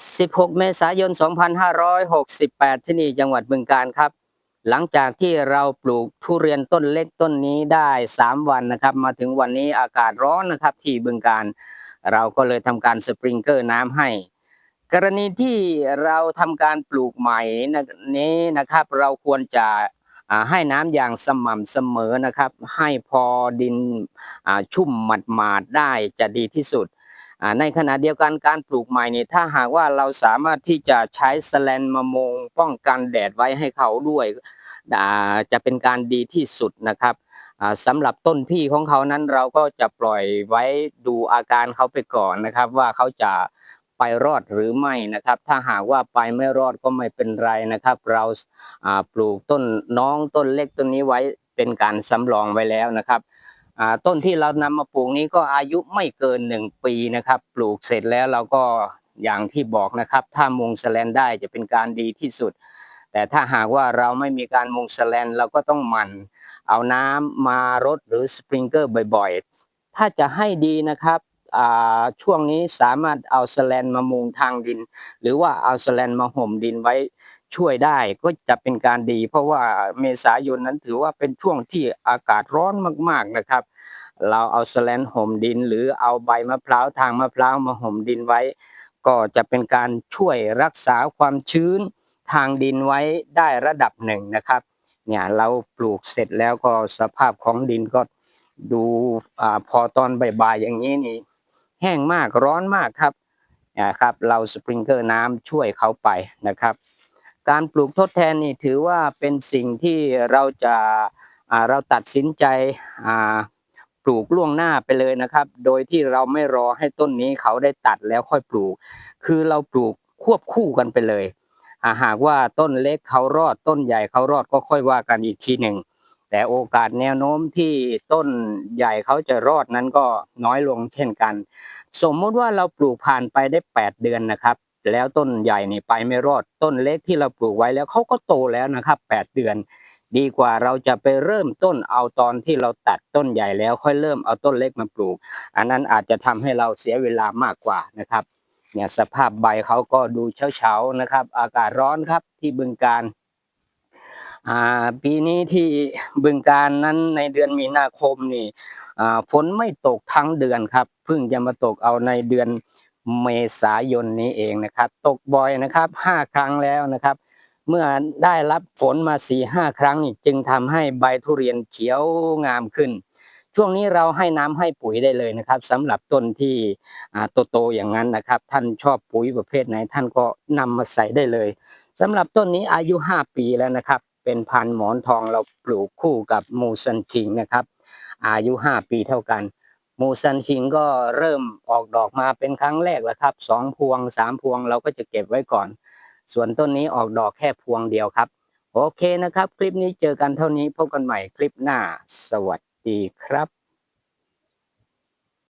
16 เมษายน 2568 ที่นี่จังหวัดบึงกาฬครับ หลังจากที่เราปลูกทุเรียนต้นเล็กต้นนี้ได้ 3 วันนะครับ มาถึงวันนี้อากาศร้อนนะครับที่บึงกาฬเราก็เลยทำการสปริงเกอร์น้ำให้ กรณีที่เราทำการปลูกใหม่นี้นะครับ เราควรจะให้น้ำอย่างสม่ำเสมอนะครับ ให้พอดินชุ่มหมาดๆได้จะดีที่สุด ในขณะเดียวกันการปลูกใหม่นี่ถ้าหากว่าเราสามารถที่จะใช้แสแลนมามงป้องกันแดดไว้ให้เขาด้วยจะเป็นการดีที่สุดนะครับสำหรับต้นพี่ของเขานั้นเราก็จะปล่อยไว้ดูอาการเขาไปก่อนนะครับ ว่าเขาจะไปรอดหรือไม่นะครับ ถ้าหากว่าไปไม่รอดก็ไม่เป็นไรนะครับ เราปลูกต้นน้องต้นเล็กต้นนี้ไว้เป็นการสำรองไว้แล้วนะครับ ต้นที่เรานำมาปลูกนี้ก็อายุไม่เกินหนึ่งปีนะครับ ปลูกเสร็จแล้วเราก็อย่างที่บอกนะครับ ถ้ามุงสแลนได้จะเป็นการดีที่สุด แต่ถ้าหากว่าเราไม่มีการมุงสแลนเราก็ต้องหมั่น เอาน้ำมารดหรือสปริงเกอร์บ่อยๆ ถ้าจะให้ดีนะครับ ช่วงนี้สามารถเอาสแลนมามุงทางดิน หรือว่าเอาสแลนมาห่มดินไว้ช่วยได้ก็จะเป็นการดี เพราะว่าเมษายนนั้นถือว่าเป็นช่วงที่อากาศร้อนมากๆนะครับ เราเอาสแลนห่มดิน หรือเอาใบมะพร้าวทางมะพร้าวมาห่มดินไว้ ก็จะเป็นการช่วยรักษาความชื้นทางดินไว้ได้ระดับหนึ่งนะครับเนี่ยเราปลูกเสร็จแล้วก็สภาพของดินก็ดูอพอตอนบ่ายๆอย่างนี้นี่ แห้งมากร้อนมากครับนะครับเราสปริงเกอร์น้ำช่วยเขาไปนะครับ การปลูกทดแทนนี่ถือว่าเป็นสิ่งที่เราจะอ่าเราตัดสินใจอ่าปลูกล่วงหน้าไปเลยนะครับ โดยที่เราไม่รอให้ต้นนี้เขาได้ตัดแล้วค่อยปลูก คือเราปลูกควบคู่กันไปเลยอ่าหากว่าต้นเล็กเขารอดต้นใหญ่เขารอดก็ค่อยว่ากันอีกทีหนึ่ง แต่โอกาสแนวโน้มที่ต้นใหญ่เขาจะรอดนั้นก็น้อยลงเช่นกัน สมมติว่าเราปลูกผ่านไปได้ 8 เดือนนะครับ แล้วต้นใหญ่นี่ไปไม่รอดต้นเล็กที่เราปลูกไว้แล้วเขาก็โตแล้วนะครับ 8 เดือน ดีกว่าเราจะไปเริ่มต้นเอาตอนที่เราตัดต้นใหญ่แล้วค่อยเริ่มเอาต้นเล็กมาปลูก อันนั้นอาจจะทำให้เราเสียเวลามากกว่านะครับเนี่ยสภาพใบเขาก็ดูเฉาๆนะครับ อากาศร้อนครับที่บึงการ ปีนี้ที่บึงการนั้นในเดือนมีนาคมนี่ฝนไม่ตกทั้งเดือนครับเพิ่งจะมาตกเอาในเดือนเมษายนนี้เองนะครับ ตกบ่อยนะครับห้าครั้งแล้วนะครับ เมื่อได้รับฝนมาสี่ห้าครั้งนี่จึงทำให้ใบทุเรียนเขียวงามขึ้น ช่วงนี้เราให้น้ำให้ปุ๋ยได้เลยนะครับสำหรับต้นที่อ่าโตๆอย่างนั้นนะครับ ท่านชอบปุ๋ยประเภทไหนท่านก็นำมาใส่ได้เลยสำหรับต้นนี้อายุ5ปีแล้วนะครับ เป็นพันหมอนทองเราปลูกคู่กับมูซันคิงนะครับ อายุ 5 ปีเท่ากัน มูซันคิงก็เริ่มออกดอกมาเป็นครั้งแรกแล้วครับสองพวงสามพวงเราก็จะเก็บไว้ก่อน ส่วนต้นนี้ออกดอกแค่พวงเดียวครับ โอเคนะครับ คลิปนี้เจอกันเท่านี้พบกันใหม่คลิปหน้า สวัสดีครับ